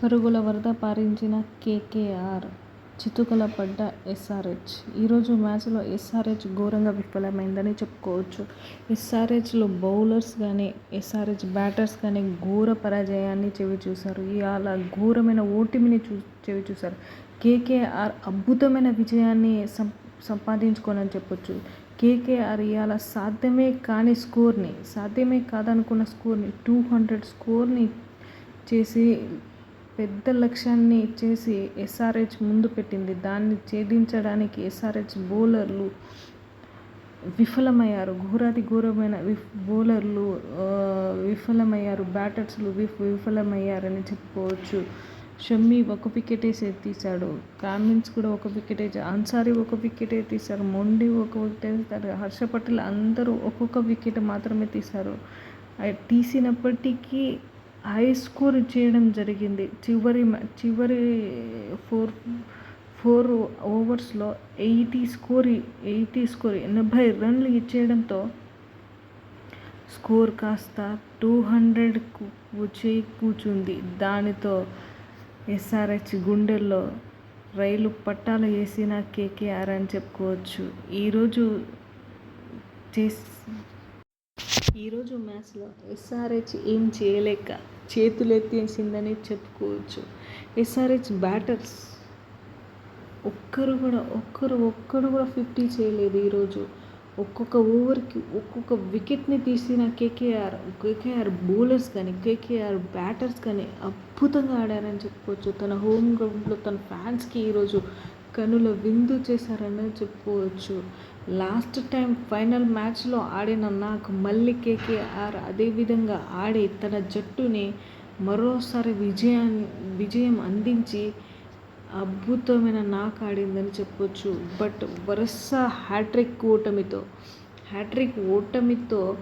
పరుగుల వరద పారించిన కేకేఆర్, చితుకల పడ్డ ఎస్ఆర్హెచ్ ఈరోజు మ్యాచ్లో ఎస్ఆర్హెచ్ ఘోరంగా విఫలమైందని చెప్పుకోవచ్చు. ఎస్ఆర్హెచ్లో బౌలర్స్ కానీ ఎస్ఆర్హెచ్ బ్యాటర్స్ కానీ ఘోర పరాజయాన్ని చెవి చూశారు ఇవాళ ఘోరమైన ఓటమిని చవిచూశారు. కేకేఆర్ అద్భుతమైన విజయాన్ని సంపాదించుకోనని చెప్పొచ్చు. కేకేఆర్ ఇయాల సాధ్యమే కాని స్కోర్ని, సాధ్యమే కాదనుకున్న స్కోర్ని టూ హండ్రెడ్ స్కోర్ని చేసి పెద్ద లక్ష్యాన్ని చేసి ఎస్ఆర్హెచ్ ముందు పెట్టింది. దాన్ని ఛేదించడానికి ఎస్ఆర్హెచ్ బౌలర్లు విఫలమయ్యారు. ఘోరాతి ఘోరమైన విఫ్ బౌలర్లు విఫలమయ్యారు. బ్యాటర్స్లు విఫ్ విఫలమయ్యారని చెప్పుకోవచ్చు. షమ్మి ఒక వికెటే తీశాడు. కామిన్స్ కూడా ఒక వికెటే అన్సారీ ఒక వికెటే తీశారు. మొండీ ఒక వికెటే తీశారు. హర్ష పటేల్ అందరూ ఒక్కొక్క వికెట్ మాత్రమే తీశారు. తీసినప్పటికీ హై స్కోర్ చేయడం జరిగింది. చివరి చివరి ఫోర్ ఫోర్ ఓవర్స్లో ఎయిటీ స్కోర్ ఎయిటీ స్కోర్ ఎనభై రన్లు ఇచ్చేయడంతో స్కోర్ కాస్త టూ హండ్రెడ్కు వచ్చి కూర్చుంది. దానితో ఎస్ఆర్హెచ్ గుండెల్లో రైలు పట్టాలు వేసిన కేకేఆర్ అని చెప్పుకోవచ్చు. ఈరోజు చేసి ఈరోజు మ్యాచ్లో ఎస్ఆర్హెచ్ ఏం చేయలేక చేతులెత్తేసిందని చెప్పుకోవచ్చు. ఎస్ఆర్హెచ్ బ్యాటర్స్ ఒక్కరు కూడా ఒక్కరు ఒక్కరు కూడా ఫిఫ్టీ చేయలేదు ఈరోజు. ఒక్కొక్క ఓవర్కి ఒక్కొక్క వికెట్ని తీసిన కేకేఆర్ కేకేఆర్ బౌలర్స్ కానీ, కేకేఆర్ బ్యాటర్స్ కానీ అద్భుతంగా ఆడారని చెప్పుకోవచ్చు. తన హోమ్ గ్రౌండ్లో తన ఫ్యాన్స్కి ఈరోజు కనుల విందు చేశారని చెప్పుకోవచ్చు. లాస్ట్ టైం ఫైనల్ మ్యాచ్లో ఆడిన నాకు మళ్ళీ కేకేఆర్ అదేవిధంగా ఆడి తన జట్టుని మరోసారి విజయాన్ని విజయం అందించి అద్భుతమైన నాకు ఆడిందని చెప్పొచ్చు. బట్ వరుస హ్యాట్రిక్ ఓటమితో హ్యాట్రిక్ ఓటమితో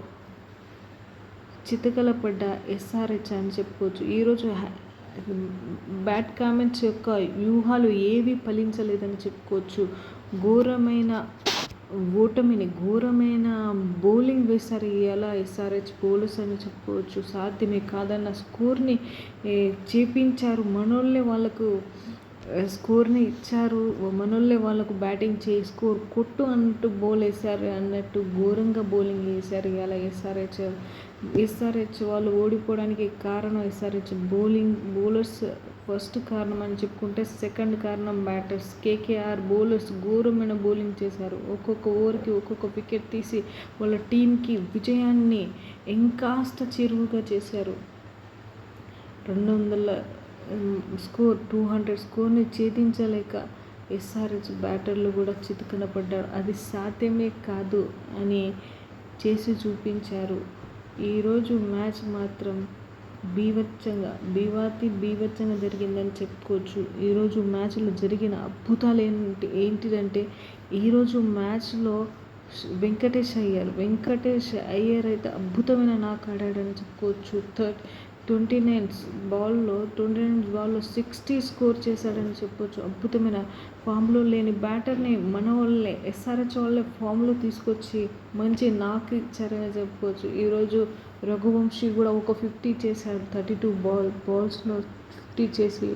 చితకలపడ్డ ఎస్ఆర్హెచ్ అని చెప్పుకోవచ్చు. ఈరోజు బ్యాట్ కామెంట్స్ యొక్క వ్యూహాలు ఏవి ఫలించలేదని చెప్పుకోవచ్చు. ఘోరమైన ఓటమిని, ఘోరమైన బౌలింగ్ వేశారు ఇయాల ఎస్ఆర్హెచ్ బౌలర్స్ అని చెప్పుకోవచ్చు. సాధ్యమే కాదన్న స్కోర్ని చేపించారు. మనోళ్ళే వాళ్ళకు స్కోర్ని ఇచ్చారు. మనోళ్ళే వాళ్ళకు బ్యాటింగ్ చేయి స్కోర్ కొట్టు అన్నట్టు బౌల్ వేశారు అన్నట్టు ఘోరంగా బౌలింగ్ వేశారు ఇలా ఎస్ఆర్హెచ్ ఎస్ఆర్హెచ్ వాళ్ళు ఓడిపోవడానికి కారణం ఎస్ఆర్హెచ్ బౌలింగ్ బౌలర్స్ ఫస్ట్ కారణం అని చెప్పుకుంటే సెకండ్ కారణం బ్యాటర్స్. కేకేఆర్ బౌలర్స్ ఘోరమైన బౌలింగ్ చేశారు. ఒక్కొక్క ఓవర్కి ఒక్కొక్క వికెట్ తీసి వాళ్ళ టీంకి విజయాన్ని ఇంకాస్త చేరువగా చేశారు. రెండు వందల స్కోర్ టూ హండ్రెడ్ స్కోర్ని ఛేదించలేక ఎస్ఆర్హెచ్ బ్యాటర్లు కూడా చతికిలపడ్డారు. అది సాధ్యమే కాదు అని చేసి చూపించారు. ఈరోజు మ్యాచ్ మాత్రం బీభత్సంగా బీవాతి బీభత్సంగా జరిగిందని చెప్పుకోవచ్చు. ఈరోజు మ్యాచ్లో జరిగిన అద్భుతాలు ఏంటి ఏంటిదంటే ఈరోజు మ్యాచ్లో వెంకటేష్ అయ్యర్ వెంకటేష్ అయ్యర్ అయితే అద్భుతమైన నాకు ఆడాడని చెప్పుకోవచ్చు. థర్డ్ ట్వంటీ నైన్స్ బాల్లో ట్వంటీ నైన్స్ బాల్లో సిక్స్టీ స్కోర్ చేశాడని చెప్పొచ్చు. అద్భుతమైన ఫామ్లో లేని బ్యాటర్ని మన వాళ్ళే ఎస్ఆర్హెచ్ వాళ్ళే ఫామ్లో తీసుకొచ్చి మంచి నాక్ ఇచ్చారని చెప్పుకోవచ్చు. ఈరోజు రఘువంశీ కూడా ఒక ఫిఫ్టీ చేశాడు. థర్టీ టూ బాల్ బాల్స్లో ఫిఫ్టీ చేసి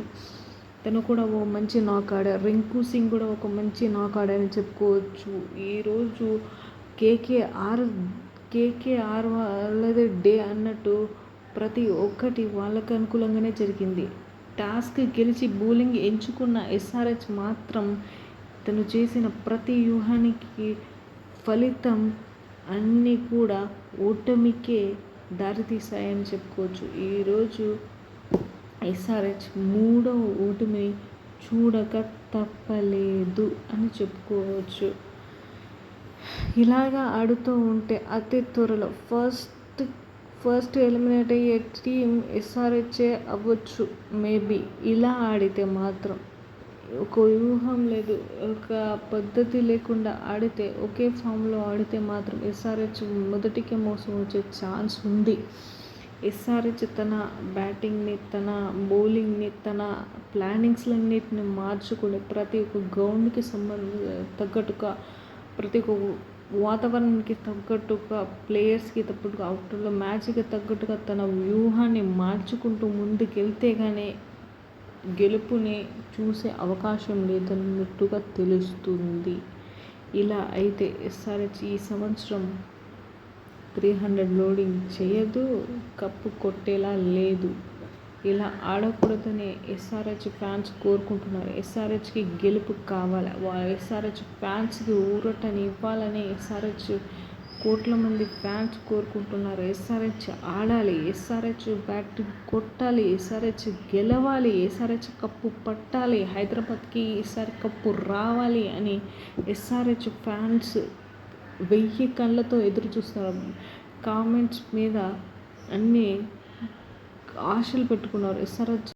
తను కూడా ఓ మంచి నాక్ ఆడాడు. రింకు సింగ్ కూడా ఒక మంచి నాక్ ఆడాడని చెప్పుకోవచ్చు. ఈరోజు కేకేఆర్ కేకేఆర్ వాళ్ళదే డే అన్నట్టు ప్రతి ఒక్కటి వాళ్ళకు అనుకూలంగానే జరిగింది. టాస్క్ గెలిచి బౌలింగ్ ఎంచుకున్న ఎస్ఆర్హెచ్ మాత్రం తను చేసిన ప్రతి వ్యూహానికి ఫలితం అన్నీ కూడా ఓటమికే దారితీశాయని చెప్పుకోవచ్చు. ఈరోజు ఎస్ఆర్హెచ్ మూడో ఓటమిని చూడక తప్పలేదు అని చెప్పుకోవచ్చు. ఇలాగా ఆడుతూ ఉంటే అతి త్వరలో ఫస్ట్ ఫస్ట్ ఎలిమినేట్ అయ్యే టీమ్ ఎస్ఆర్హెచ్ఏ అవ్వచ్చు మేబీ ఇలా ఆడితే మాత్రం. ఒక వ్యూహం లేదు, ఒక పద్ధతి లేకుండా ఆడితే ఒకే ఫామ్లో ఆడితే మాత్రం ఎస్ఆర్హెచ్ మొదటికే మోసం వచ్చే ఛాన్స్ ఉంది. ఎస్ఆర్హెచ్ తన బ్యాటింగ్ని, తన బౌలింగ్ని, తన ప్లానింగ్స్లన్నిటిని మార్చుకుని ప్రతి ఒక్క గ్రౌండ్కి తగ్గట్టుగా ప్రతి ఒక్క వాతావరణానికి తగ్గట్టుగా ప్లేయర్స్కి తగ్గట్టుగా అవుట్లో మ్యాచ్కి తగ్గట్టుగా తన వ్యూహాన్ని మార్చుకుంటూ ముందుకెళ్తే కానీ గెలుపుని చూసే అవకాశం లేదన్నట్టుగా తెలుస్తుంది. ఇలా అయితే ఎస్ఆర్హెచ్ ఈ సంవత్సరం త్రీ హండ్రెడ్ లోడింగ్ చేయదు కప్పు కొట్టేలా లేదు. ఇలా ఆడకూడదని ఎస్ఆర్హెచ్ ఫ్యాన్స్ కోరుకుంటున్నారు. ఎస్ఆర్హెచ్కి గెలుపు కావాలి? ఎస్ఆర్హెచ్ ఫ్యాన్స్కి ఊరటని ఇవ్వాలని ఎస్ఆర్హెచ్ కోట్ల మంది ఫ్యాన్స్ కోరుకుంటున్నారు. ఎస్ఆర్హెచ్ ఆడాలి. ఎస్ఆర్హెచ్ బ్యాట్ కొట్టాలి. ఎస్ఆర్హెచ్ గెలవాలి. ఎస్ఆర్హెచ్ కప్పు పట్టాలి. హైదరాబాద్కి ఈసారి కప్పు రావాలి అని ఎస్ఆర్హెచ్ ఫ్యాన్స్ వెయ్యి కళ్ళతో ఎదురు చూస్తారు కామెంట్స్ మీద అన్నీ ఆశలు పెట్టుకున్నారు. ఎస్ఆర్హెచ్